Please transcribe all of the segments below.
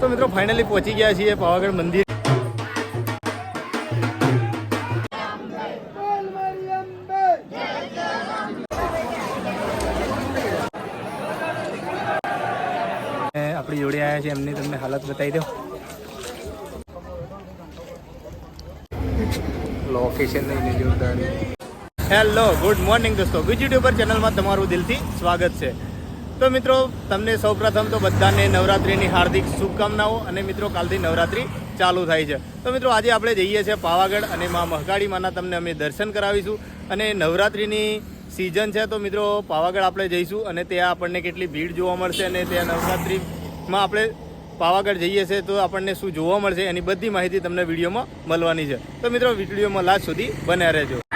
તો મિત્રો ફાઇનલી પહોંચી ગયા છીએ પાવાગઢ મંદિર. આપણી જોડે આવ્યા છે એમની તમને હાલત બતાવી દો લોકેશન હેલો ગુડ મોર્નિંગ દોસ્તો. ગુજ યુટ્યુબર ચેનલમાં તમારું દિલથી સ્વાગત છે. તો મિત્રો, તમને સૌપ્રથમ તો બધાને નવરાત્રિની હાર્દિક શુભકામનાઓ અને મિત્રો, કાલથી નવરાત્રિ ચાલુ થાય છે. તો મિત્રો, આજે આપણે જઈએ છીએ પાવાગઢ અને મા મહકાળી માના તમને અમે દર્શન કરાવીશું. અને નવરાત્રિની સિઝન છે, તો મિત્રો, પાવાગઢ આપણે જઈશું અને ત્યાં આપણને કેટલી ભીડ જોવા મળશે અને ત્યાં નવરાત્રિમાં આપણે પાવાગઢ જઈએ છીએ તો આપણને શું જોવા મળશે એની બધી માહિતી તમને વિડીયોમાં મળવાની છે. તો મિત્રો, વિડીયોમાં લાસ્ટ સુધી બન્યા રહેજો.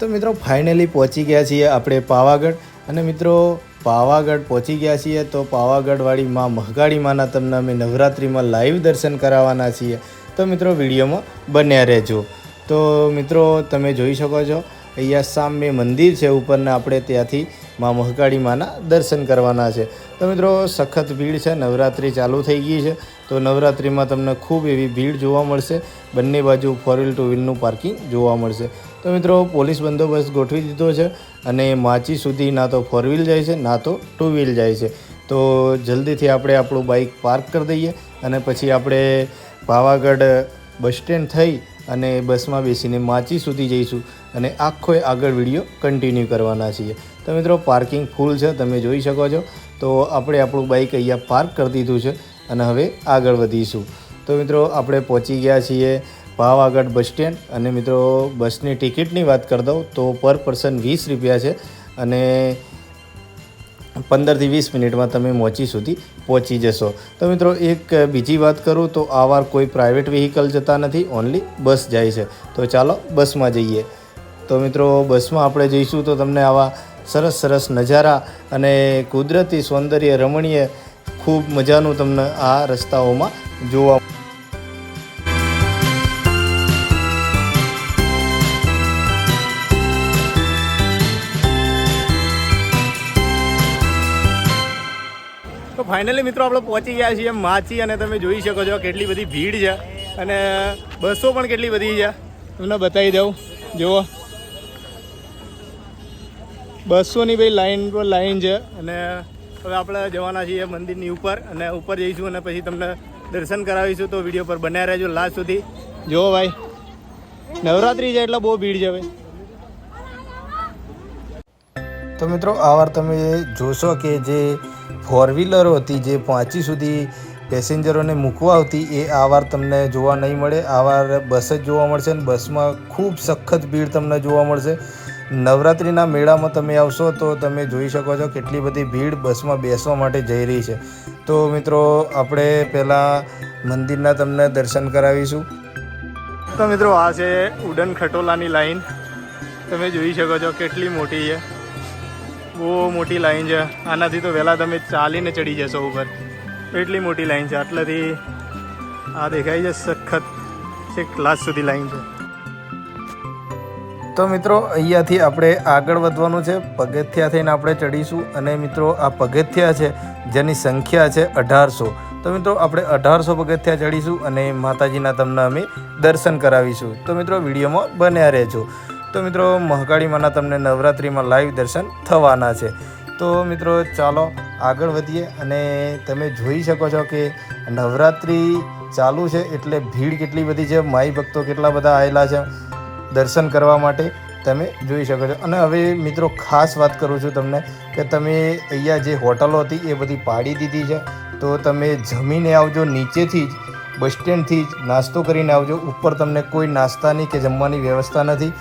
તો મિત્રો ફાઇનલી પહોંચી ગયા છીએ આપણે પાવાગઢ. અને મિત્રો, પાવાગઢ પહોંચી ગયા છીએ તો પાવાગઢવાળી માં મહગાડી માના તમને અમે નવરાત્રિમાં લાઈવ દર્શન કરાવવાના છીએ. તો મિત્રો, વિડીયોમાં બન્યા રહેજો. તો મિત્રો, તમે જોઈ શકો છો, અહીંયા સામે મંદિર છે, ઉપરના આપણે ત્યાંથી માં મહકાળી માના દર્શન કરવાના છે. તો મિત્રો, સખત ભીડ છે, નવરાત્રિ ચાલુ થઈ ગઈ છે. તો નવરાત્રિમાં તમને ખૂબ એવી ભીડ જોવા મળશે. બંને બાજુ ફોર વ્હીલ ટુ વ્હીલનું પાર્કિંગ જોવા મળશે. તો મિત્રો, પોલીસ બંદોબસ્ત ગોઠવી દીધો છે અને માચી સુધી ના તો ફોર વ્હીલ જાય છે, ના તો ટુ વ્હીલ જાય છે. તો જલ્દીથી આપણે આપણું બાઇક પાર્ક કરી દઈએ અને પછી આપણે પાવાગઢ બસ સ્ટેન્ડ થઈ અને બસમાં બેસીને માચી સુધી જઈશું અને આખો આગળ વીડિયો કન્ટિન્યુ કરવાના છીએ. તો મિત્રો પાર્કિંગ ફૂલ છે, તમે જોઈ શકો છો. તો આપણે આપણું બાઇક અહીંયા પાર્ક કરી દીધું છે. અને હવે આગળ વધીશું. તો મિત્રો, આપણે પહોંચી ગયા છીએ પાવાગઢ બસ સ્ટેન્ડ અને મિત્રો, બસની ટિકિટની વાત કરી દઉં તો પર પર્સન વીસ રૂપિયા છે અને પંદરથી વીસ મિનિટમાં તમે મોચી સુધી પહોંચી જશો. તો મિત્રો, એક બીજી વાત કરું તો આ વાર કોઈ પ્રાઇવેટ વ્હીકલ જતા નથી, ઓનલી બસ જાય છે. તો ચાલો, બસમાં જઈએ. તો મિત્રો, બસમાં આપણે જઈશું તો તમને આવા સરસ સરસ નજારા અને કુદરતી સૌંદર્ય રમણીય ખૂબ મજાનું તમને આ રસ્તાઓમાં જોવા તો ફાઇનલી મિત્રો આપણે પહોંચી ગયા છીએ માચી અને તમે જોઈ શકો છો કેટલી બધી ભીડ છે અને બસો પણ કેટલી બધી છે. તમને બતાવી દઉં. જુઓ. બસોની ભાઈ લાઈન પર લાઈન છે અને હવે આપણે જવાના છીએ મંદિરની ઉપર અને ઉપર જઈશું અને પછી તમને દર્શન કરાવીશું તો વીડિયો પર બન્યા રહેજો લાસ્ટ સુધી. જુઓ ભાઈ, નવરાત્રી છે એટલે બહુ ભીડ છે ભાઈ તો મિત્રો, આ વાર તમે જોશો કે જે ફોર વ્હીલરો હતી, જે પહોંચી સુધી પેસેન્જરોને મૂકવા આવતી, એ આ વાર તમને જોવા નહીં મળે. આ વાર બસ જ જોવા મળશે અને બસમાં ખૂબ સખત ભીડ તમને જોવા મળશે. નવરાત્રિના મેળામાં તમે આવશો તો તમે જોઈ શકો છો કેટલી બધી ભીડ બસમાં બેસવા માટે જઈ રહી છે. તો મિત્રો, આપણે પહેલાં મંદિરના તમને દર્શન કરાવીશું. તો મિત્રો, આ છે ઉડન ખટોલાની લાઈન. તમે જોઈ શકો છો કેટલી મોટી છે. બહુ મોટી લાઈન છે. આનાથી તો વહેલા તમે ચાલીને ચડી જશો ઉપર. એટલી મોટી લાઈન છે. આટલાથી આ દેખાય છે સખત. છે ક્લાસ સુધી લાઈન છે. તો મિત્રો, અહીંયાથી આપણે આગળ વધવાનું છે. પગથિયા થઈને આપણે ચડીશું અને મિત્રો, આ પગથિયા છે, જેની સંખ્યા છે અઢારસો. તો મિત્રો, આપણે અઢારસો પગથિયા ચડીશું અને માતાજીના તમને અમે દર્શન કરાવીશું. તો મિત્રો, વિડીયોમાં બન્યા રહેજો. તો મિત્રો, મહાકાળી માના તમને નવરાત્રિમાં લાઈવ દર્શન થવાના છે. તો મિત્રો, ચાલો આગળ વધીએ અને તમે જોઈ શકો છો કે નવરાત્રિ ચાલુ છે, એટલે ભીડ કેટલી બધી છે, માઈ ભક્તો કેટલા બધા આવેલા છે. દર્શન કરવા માટે તમે જોઈ શકો છો. અને હવે મિત્રો ખાસ વાત કરું છું તમને કે તમે અહીંયા જે હોટલો હતી એ બધી પાડી દીધી છે. તો તમે જમીને આવજો, નીચેથી જ, બસ સ્ટેન્ડથી જ નાસ્તો કરીને આવજો. ઉપર તમને કોઈ નાસ્તાની કે જમવાની વ્યવસ્થા નથી.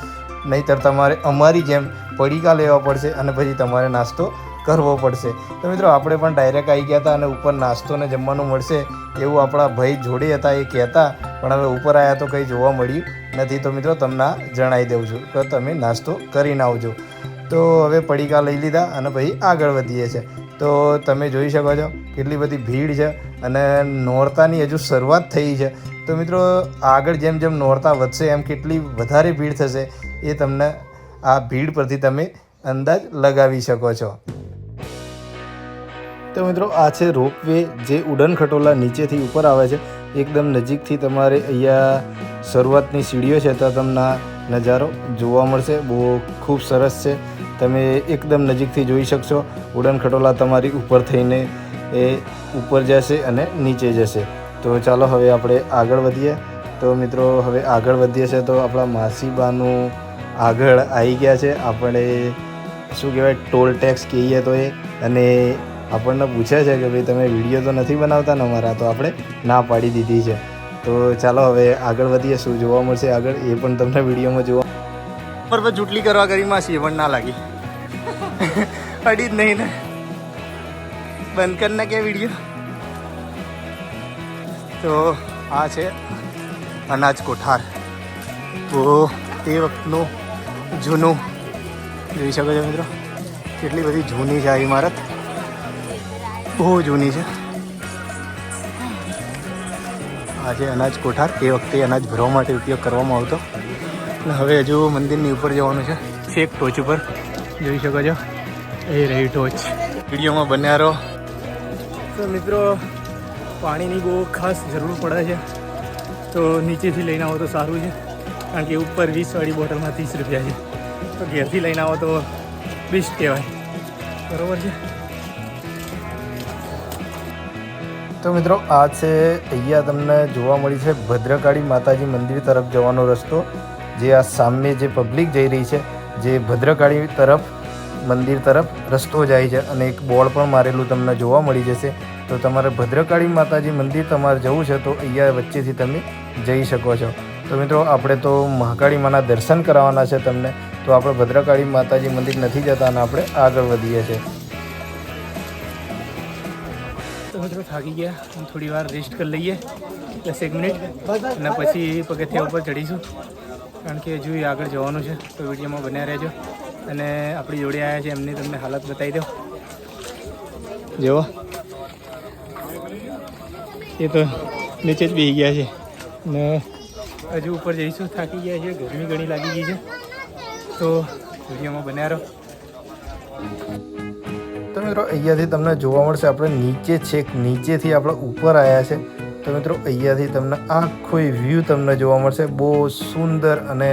નહીંતર તમારે અમારી જેમ પડીકા લેવા પડશે અને પછી તમારે નાસ્તો કરવો પડશે. તો મિત્રો આપણે પણ ડાયરેક્ટ આવી ગયા હતા અને ઉપર નાસ્તો ને જમવાનું મળશે એવું આપણા ભાઈ જોડે હતા એ કહેતા. પણ હવે ઉપર આવ્યા તો કંઈ જોવા મળ્યું નથી તો મિત્રો તમને જણાવી દઉં છું કે તમે નાસ્તો કરીને આવજો. તો હવે પડીકા લઈ લીધા અને પછી આગળ વધીએ છે તો તમે જોઈ શકો છો કેટલી બધી ભીડ છે અને નોરતાની હજુ શરૂઆત થઈ છે. તો મિત્રો આગળ જેમ જેમ નોરતા વધશે એમ કેટલી વધારે ભીડ થશે એ તમને આ ભીડ પરથી તમે અંદાજ લગાવી શકો છો. તો મિત્રો આ છે રોપવે જે ઉડન ખટોલા નીચેથી ઉપર આવે છે. એકદમ નજીકથી તમારે અહીંયા શરૂઆતની સીડીઓ છે તો તમને નજારો જોવા મળશે. બહુ ખૂબ સરસ છે. તમે એકદમ નજીકથી જોઈ શકશો. ઉડન ખટોલા તમારી ઉપર થઈને એ ઉપર જશે અને નીચે જશે. તો ચાલો હવે આપણે આગળ વધીએ. તો મિત્રો, હવે આગળ વધીએ છે તો આપણા માસીબાનું આગળ આવી ગયા છે. આપણે શું કહેવાય? ટોલ ટેક્સ કહીએ તો એ. અને આપણને પૂછે છે કે ભાઈ, તમે વીડિયો તો નથી બનાવતા ને અમારા? તો આપણે ના પાડી દીધી છે. તો ચાલો હવે આગળ વધીએ, શું જોવા મળશે? આગળ એ પણ તમને વિડીયોમાં જોવા પર પર ચૂંટણી કરવા કરી છીએ પણ ના લાગી. અડી જ નહીં ને. બંધ કર ના કે વીડિયો? તો આ છે અનાજ કોઠાર. તો તે વખતનું જૂનું. જોઈ શકો છો મિત્રો? કેટલી બધી જૂની છે આ ઇમારત. બહુ જૂની છે. આ છે અનાજ કોઠાર એ વખતે અનાજ ભરવા માટે ઉપયોગ કરવામાં આવતો. અને હવે હજુ મંદિરની ઉપર જવાનું છે. છેક ટોચ ઉપર. જોઈ શકો છો. એ રહી ટોચ. વિડીયોમાં બન્યા રહો તો મિત્રો પાણીની બહુ ખાસ જરૂર પડે છે. તો નીચેથી લઈને આવો તો સારું છે. કારણ કે ઉપર વીસવાળી બોટલમાં ત્રીસ રૂપિયા છે. તો ઘેરથી લઈને આવો તો બેસ્ટ કહેવાય. બરાબર છે? તો મિત્રો, આ છે અહીંયા તમને જોવા મળી છે ભદ્રકાળી માતાજી મંદિર તરફ જવાનો રસ્તો. જે આ સામે જે પબ્લિક જઈ રહી છે, જે ભદ્રકાળી તરફ, મંદિર તરફ રસ્તો જાય છે. અને એક બોર્ડ પણ મારેલું તમને જોવા મળી જશે. તો તમારે ભદ્રકાળી માતાજી મંદિર તમારે જવું છે, તો અહીંયા વચ્ચેથી તમે જઈ શકો છો. તો મિત્રો, આપણે તો મહાકાળી માના દર્શન કરાવવાના છે તમને. તો આપણે ભદ્રકાળી માતાજી મંદિર નથી જતા અને આપણે આગળ વધીએ છીએ. થાકી ગયા. થોડી વાર રેસ્ટ કરી લઈએ. દસેક મિનિટ અને પછી પગથિયા ઉપર ચડીશું. કારણ કે હજુ આગળ જવાનું છે. તો વિડીયોમાં બન્યા રહેજો. અને આપણી જોડે આવ્યા છે. એમની તમને હાલત બતાવી દો જુઓ. એ તો નીચે જ બેસી ગયા છે. ને હજુ ઉપર જઈશું. થાકી ગયા છે ગરમી ઘણી લાગી ગઈ છે. તો વિડીયોમાં બન્યા રહો. મિત્રો, અહીંયાથી તમને જોવા મળશે, આપણે નીચે છેક નીચેથી આપણે ઉપર આવ્યા છે. તો મિત્રો, અહીંયાથી તમને આખો વ્યૂ તમને જોવા મળશે. બહુ સુંદર અને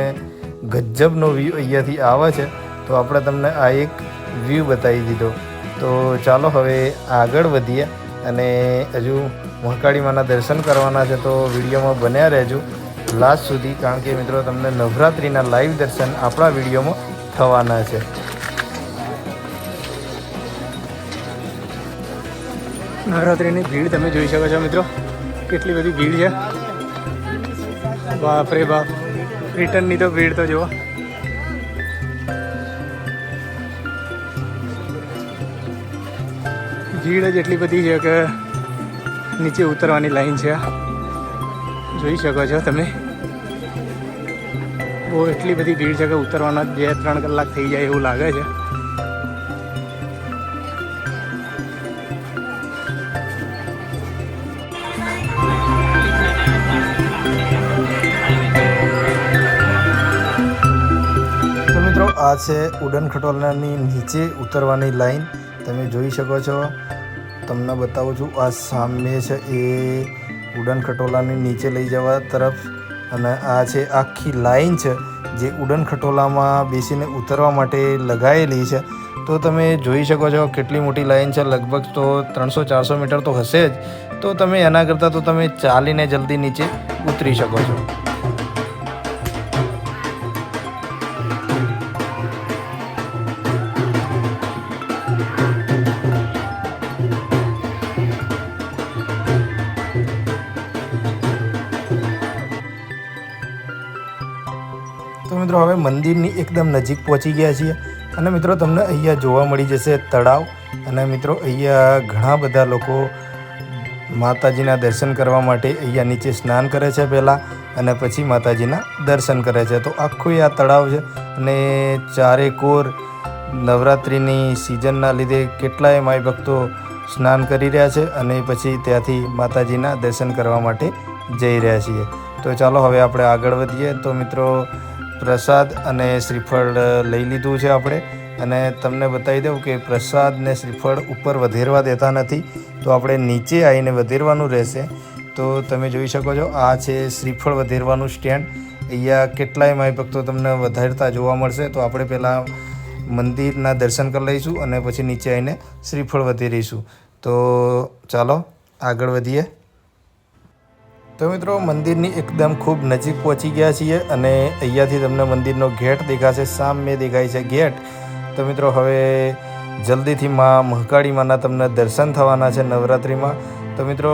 ગજબનો વ્યૂ અહીંયાથી આવે છે. તો આપણે તમને આ એક વ્યૂ બતાવી દીધો. તો ચાલો હવે આગળ વધીએ અને હજુ મહાકાળીમાના દર્શન કરવાના છે, તો વિડીયોમાં બન્યા રહેજો લાસ્ટ સુધી, કારણ કે મિત્રો, તમને નવરાત્રિના લાઈવ દર્શન આપણા વિડીયોમાં થવાના છે. નવરાત્રિની ભીડ તમે જોઈ શકો છો મિત્રો. કેટલી બધી ભીડ છે. બાપ રે બાપ. રિટર્નની તો ભીડ તો જુઓ. ભીડ જ એટલી બધી છે કે નીચે ઉતરવાની લાઈન છે. જોઈ શકો છો તમે. બહુ એટલી બધી ભીડ છે કે ઉતરવાના બે ત્રણ કલાક થઈ જાય એવું લાગે છે. આ છે ઉડન ખટોલાની નીચે ઉતરવાની લાઈન. તમે જોઈ શકો છો. તમને બતાવું છું, આ સામે છે એ ઉડન ખટોલાની નીચે લઈ જવા તરફ. અને આ છે આખી લાઈન છે જે ઉડન ખટોલામાં બેસીને ઉતરવા માટે લગાવેલી છે. તો તમે જોઈ શકો છો કેટલી મોટી લાઈન છે. લગભગ તો ત્રણસો ચારસો મીટર તો હશે જ. તો તમે એના કરતાં તો તમે ચાલીને જલ્દી નીચે ઉતરી શકો છો. મિત્રો, હવે મંદિરની એકદમ નજીક પહોંચી ગયા છીએ. અને મિત્રો, તમને અહીંયા જોવા મળી જશે તળાવ. અને મિત્રો, અહીંયા ઘણા બધા લોકો માતાજીના દર્શન કરવા માટે અહીંયા નીચે સ્નાન કરે છે પહેલાં અને પછી માતાજીના દર્શન કરે છે. તો આખું આ તળાવ છે અને ચારે કોર નવરાત્રિની સિઝનના લીધે કેટલાય માય ભક્તો સ્નાન કરી રહ્યા છે અને પછી ત્યાંથી માતાજીના દર્શન કરવા માટે જઈ રહ્યા છીએ. તો ચાલો હવે આપણે આગળ વધીએ. તો મિત્રો પ્રસાદ અને શ્રીફળ લઈ લીધું છે આપણે. અને તમને બતાવી દઉં કે પ્રસાદને શ્રીફળ ઉપર વધેરવા દેતા નથી. તો આપણે નીચે આવીને વધેરવાનું રહેશે. તો તમે જોઈ શકો છો, આ છે શ્રીફળ વધેરવાનું સ્ટેન્ડ. અહીંયા કેટલાય માય ભક્તો તમને વધારતા જોવા મળશે. તો આપણે પહેલાં મંદિરના દર્શન કરી લઈશું અને પછી નીચે આવીને શ્રીફળ વધેરીશું. તો ચાલો આગળ વધીએ. તો મિત્રો, મંદિરની એકદમ ખૂબ નજીક પહોંચી ગયા છીએ અને અહીંયાથી તમને મંદિરનો ગેટ દેખાશે, સામે દેખાય છે ગેટ. તો મિત્રો, હવે જલ્દીથી માં મહકાળી માના તમને દર્શન થવાના છે નવરાત્રિમાં. તો મિત્રો,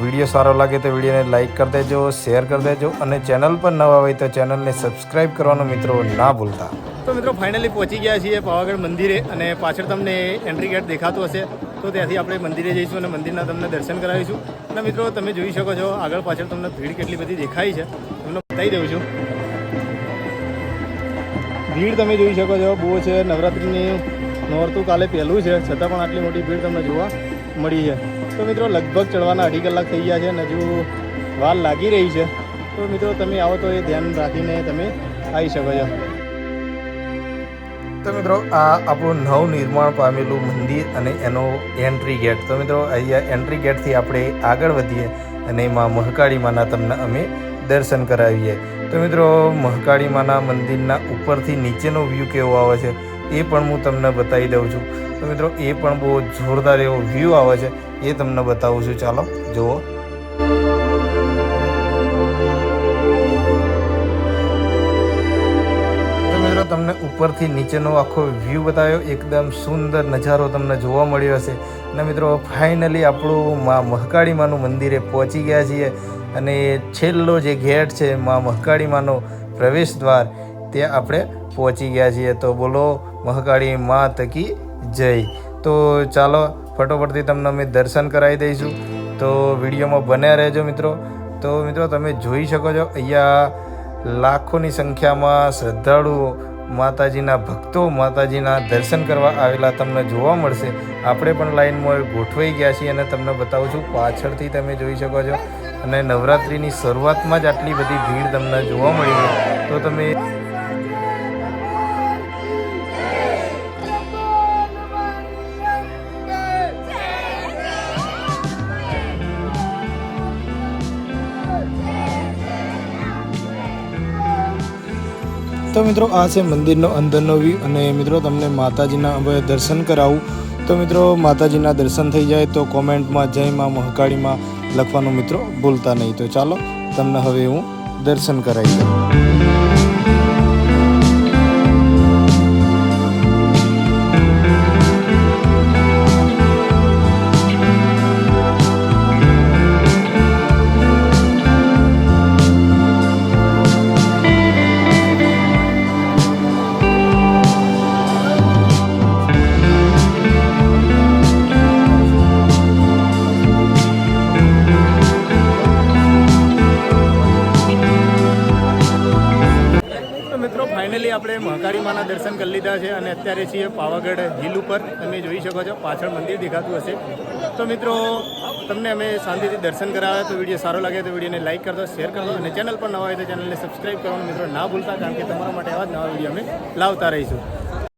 વીડિયો સારો લાગે તો વિડીયોને લાઇક કરી દેજો, શેર કરી દેજો અને ચેનલ પર નવા હોય તો ચેનલને સબસ્ક્રાઈબ કરવાનું મિત્રો ના ભૂલતા. તો મિત્રો, ફાઇનલી પહોંચી ગયા છીએ પાવાગઢ મંદિરે અને પાછળ તમને એન્ટ્રી ગેટ દેખાતું હશે. તો ત્યાંથી આપણે મંદિરે જઈશું અને મંદિરના તમને દર્શન કરાવીશું. અને મિત્રો, તમે જોઈ શકો છો, આગળ પાછળ તમને ભીડ કેટલી બધી દેખાય છે. તમને બતાવી દઉં છું. ભીડ તમે જોઈ શકો છો, બહુ છે. નવરાત્રિની નોરતું કાલે પહેલું છે. છતાં પણ આટલી મોટી ભીડ તમને જોવા મળી છે. તો મિત્રો, લગભગ ચડવાના અઢી કલાક થઈ ગયા છે અને હજુ વાર લાગી રહી છે. તો મિત્રો, તમે આવો તો એ ધ્યાન રાખીને તમે આવી શકો છો. તો મિત્રો, આ આપણું નવનિર્માણ પામેલું મંદિર અને એનો એન્ટ્રી ગેટ તો મિત્રો, અહીંયા એન્ટ્રી ગેટથી આપણે આગળ વધીએ અને એમાં મહકાળી માના તમને અમે દર્શન કરાવીએ. તો મિત્રો, મહકાળી માના મંદિરના ઉપરથી નીચેનો વ્યૂ કેવો આવે છે, એ પણ હું તમને બતાવી દઉં છું. તો મિત્રો, એ પણ બહુ જોરદાર એવો વ્યૂ આવે છે, એ તમને બતાવું છું. ચાલો, જુઓ. તો તમને ઉપરથી નીચેનો આખો વ્યૂ બતાવ્યો. એકદમ સુંદર નજારો તમને જોવા મળ્યો હશે. અને મિત્રો ફાઇનલી આપણું મા મહકાળી માનું મંદિરે પહોંચી ગયા છીએ. અને છેલ્લો જે ગેટ છે, મા મહકાળી માનો પ્રવેશ દ્વાર તે આપણે પહોંચી ગયા છીએ. તો બોલો, મહકાળી મા તકી જય. તો ચાલો, ફટોફટથી તમને અમે દર્શન કરાવી દઈશું. તો વિડીયોમાં બન્યા રહેજો મિત્રો. તો મિત્રો, તમે જોઈ શકો છો, અહીંયા લાખોની સંખ્યામાં શ્રદ્ધાળુઓ માતાજીના ભક્તો માતાજીના દર્શન કરવા આવેલા તમને જોવા મળશે. આપણે પણ લાઈનમાં ગોઠવાઈ ગયા છીએ અને તમને બતાવું છું, પાછળથી તમે જોઈ શકો છો. અને નવરાત્રિની શરૂઆતમાં જ આટલી બધી ભીડ તમને જોવા મળી તો તમે તો મિત્રો આ છે મંદિરનો અંદરનો વ્યૂ અને મિત્રો તમને માતાજીના હવે દર્શન કરાવું. તો મિત્રો માતાજીના દર્શન થઈ જાય તો કોમેન્ટમાં જય માં મહાકાળીમાં લખવાનું મિત્રો ભૂલતા નહીં. તો ચાલો, તમને હવે હું દર્શન કરાવી દઉં. આપણે મહાકાળી માના દર્શન કરી લીધા છે અને અત્યારે છીએ પાવાગઢ હિલ ઉપર. તમે જોઈ શકો છો, પાછળ મંદિર દેખાતું હશે. તો મિત્રો, તમને અમે શાંતિથી દર્શન કરાવ્યા તો વીડિયો સારો લાગે તો વિડીયોને લાઇક કરજો, શેર કરજો અને ચેનલ પર નવા હોય તો ચેનલને સબસ્ક્રાઈબ કરવાનું મિત્રો ના ભૂલતા, કારણ કે તમારા માટે આવા જ નવા વીડિયો અમે લાવતા રહીશું.